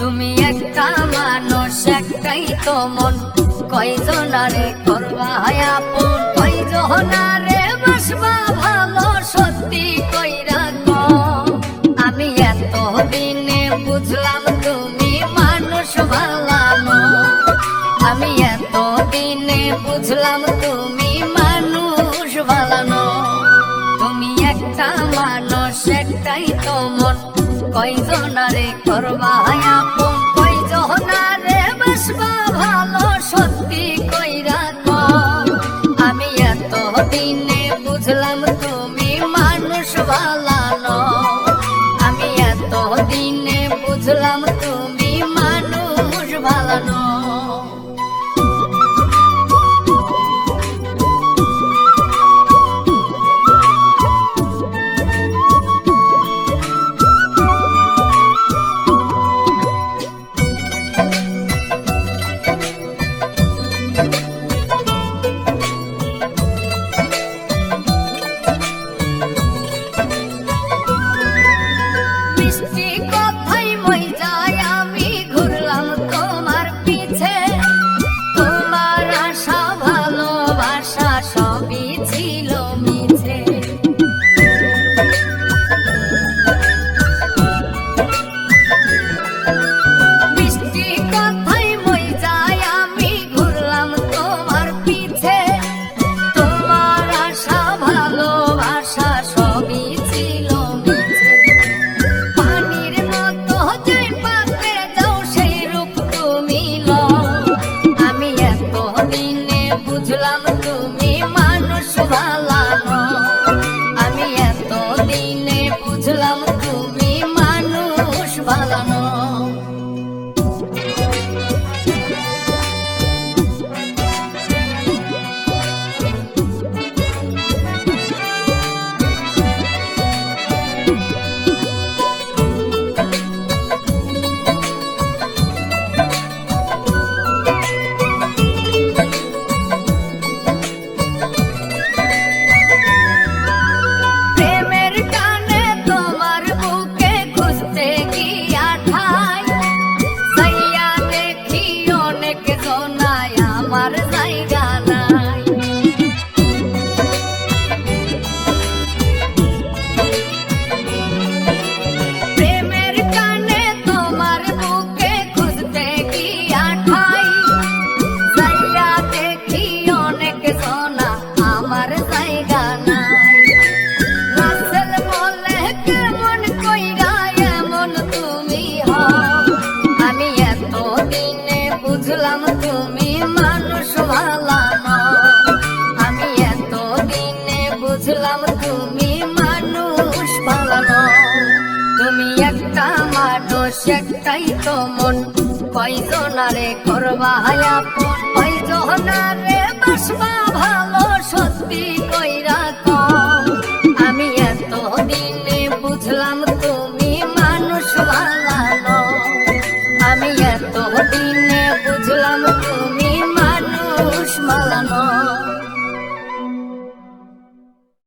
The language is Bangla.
তুমি একটা মানুষ, একটাই তো মন। কয়জনারে করবা না রে বাসবা ভালো, সত্যি কইরা আমি এত দিনে বুঝলাম তুমি মানুষ ভালো আমি এত দিনে বুঝলাম তুমি মানুষ ভালো তুমি একটা মানুষ, একটাই তো মন। কইজনারে করবায়া একটাই তো মন কয়জনারে করবা আপন কয়জনারে বাসবা ভালো সত্যি কইরা